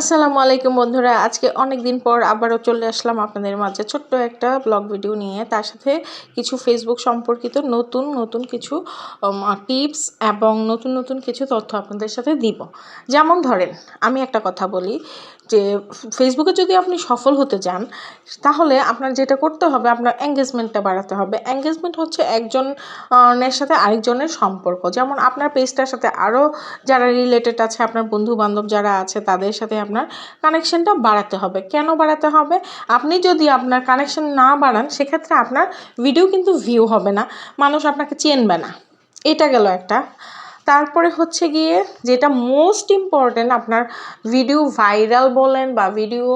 আসসালামু আলাইকুম বন্ধুরা। আজকে অনেক দিন পর আবারও চলে আসলাম আপনাদের মাঝে ছোট্ট একটা ব্লগ ভিডিও নিয়ে। তার সাথে কিছু ফেসবুক সম্পর্কিত নতুন নতুন কিছু টিপস এবং নতুন নতুন কিছু তথ্য আপনাদের সাথে দিব। যেমন ধরেন, আমি একটা কথা বলি। যে ফেসবুকে যদি আপনি সফল হতে চান, তাহলে আপনার যেটা করতে হবে, আপনার এঙ্গেজমেন্টটা বাড়াতে হবে। এঙ্গেজমেন্ট হচ্ছে একজনের সাথে আরেকজনের সম্পর্ক। যেমন আপনার পেজটার সাথে আরও যারা রিলেটেড আছে, আপনার বন্ধু বান্ধব যারা আছে, তাদের সাথে আপনার কানেকশনটা বাড়াতে হবে। কেন বাড়াতে হবে? আপনি যদি আপনার কানেকশন না বাড়ান, সেক্ষেত্রে আপনার ভিডিও কিন্তু ভিউ হবে না। মানুষ আপনাকে চেনবে না। এটা গেল একটা। তারপরে হচ্ছে গিয়ে যেটা মোস্ট ইম্পর্ট্যান্ট আপনার ভিডিও ভাইরাল বলেন বা ভিডিও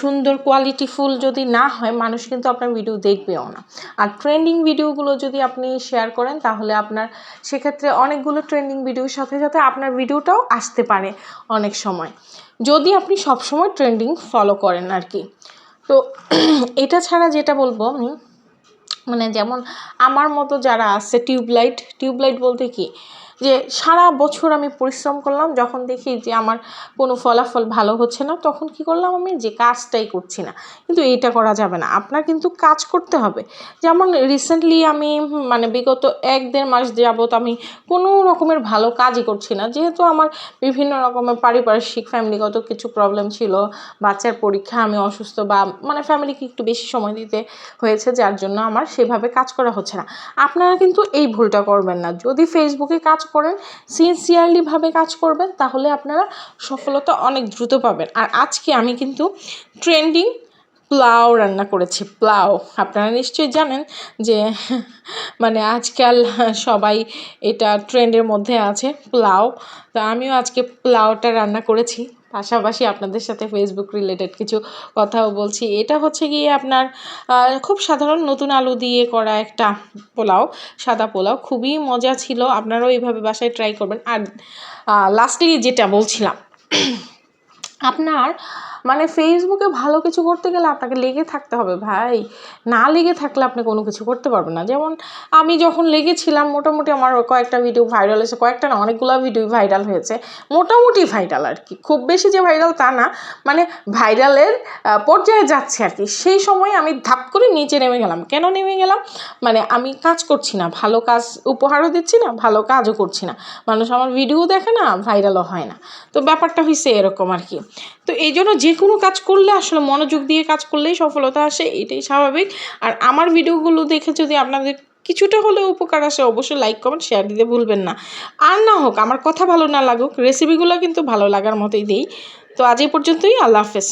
সুন্দর কোয়ালিটিফুল যদি না হয়, মানুষ কিন্তু আপনার ভিডিও দেখবেও না। আর ট্রেন্ডিং ভিডিওগুলো যদি আপনি শেয়ার করেন, তাহলে আপনার সেক্ষেত্রে অনেকগুলো ট্রেন্ডিং ভিডিওর সাথে সাথে আপনার ভিডিওটাও আসতে পারে অনেক সময়। যদি আপনি সবসময় ট্রেন্ডিং ফলো করেন আর কি। তো এটা ছাড়া যেটা বলব আমি মানে যেমন আমার মতো যারা আছে টিউবলাইট টিউবলাইট বলতে কি যে সারা বছর আমি পরিশ্রম করলাম, যখন দেখি যে আমার কোনো ফলাফল ভালো হচ্ছে না, তখন কি করলাম আমি যে কাজটাই করছি না। কিন্তু এইটা করা যাবে না। আপনার কিন্তু কাজ করতে হবে। যেমন রিসেন্টলি আমি মানে বিগত এক দেড় মাস যাবৎ আমি কোনো রকমের ভালো কাজই করছি না। যেহেতু আমার বিভিন্ন রকমের পারিপার্শ্বিক ফ্যামিলিগত কিছু প্রবলেম ছিল, বাচ্চার পরীক্ষা, আমি অসুস্থ বা মানে ফ্যামিলিকে একটু বেশি সময় দিতে হয়েছে, যার জন্য আমার সেভাবে কাজ করা হচ্ছে না। আপনারা কিন্তু এই ভুলটা করবেন না। যদি ফেসবুকে কাজ করেন সিনসিয়ারলিভাবে কাজ করবেন, তাহলে আপনারা সফলতা অনেক দ্রুত পাবেন। আর আজকে আমি কিন্তু ট্রেন্ডিং প্লাও রান্না করেছি, প্লাও। আপনারা নিশ্চয়ই জানেন যে মানে আজকাল সবাই এটা ট্রেন্ডের মধ্যে আছে, প্লাও। তা আমিও আজকে প্লাওটা রান্না করেছি। পাশাপাশি আপনাদের সাথে ফেসবুক রিলেটেড কিছু কথাও বলছি। এটা হচ্ছে গিয়ে আপনার খুব সাধারণ নতুন আলু দিয়ে করা একটা পোলাও, সাদা পোলাও। খুবই মজা ছিল। আপনারাও এইভাবে বাসায় ট্রাই করবেন। আর লাস্টলি যেটা বলছিলাম, আপনার মানে ফেসবুকে ভালো কিছু করতে গেলে আপনাকে লেগে থাকতে হবে ভাই। না লেগে থাকলে আপনি কোনো কিছু করতে পারবেন না। যেমন আমি যখন লেগেছিলাম, মোটামুটি আমার কয়েকটা ভিডিও ভাইরাল হয়েছে, কয়েকটা না, অনেকগুলো ভিডিও ভাইরাল হয়েছে। মোটামুটি ভাইরাল আর কি। খুব বেশি যে ভাইরাল তা না মানে ভাইরালের পর্যায়ে যাচ্ছে আর কি। সেই সময় আমি ধাপ করে নিচে নেমে গেলাম। কেন নেমে গেলাম? মানে আমি কাজ করছি না। ভালো কাজ উপহারও দিচ্ছি না, ভালো কাজও করছি না। মানুষ আমার ভিডিও দেখে না ভাইরালও হয় না। তো ব্যাপারটা হয়েছে এরকম আর কি। তো এই জন্য যে কোনো কাজ করলে আসলে মনোযোগ দিয়ে কাজ করলেই সফলতা আসে, এটাই স্বাভাবিক। আর আমার ভিডিওগুলো দেখে যদি আপনাদের কিছুটা হলেও উপকার আসে, অবশ্যই লাইক কমেন্ট শেয়ার দিতে ভুলবেন না। আর না হোক, আমার কথা ভালো না লাগুক রেসিপিগুলো কিন্তু ভালো লাগার মতোই দিই। তো আজ এই পর্যন্তই, আল্লাহ হাফেজ।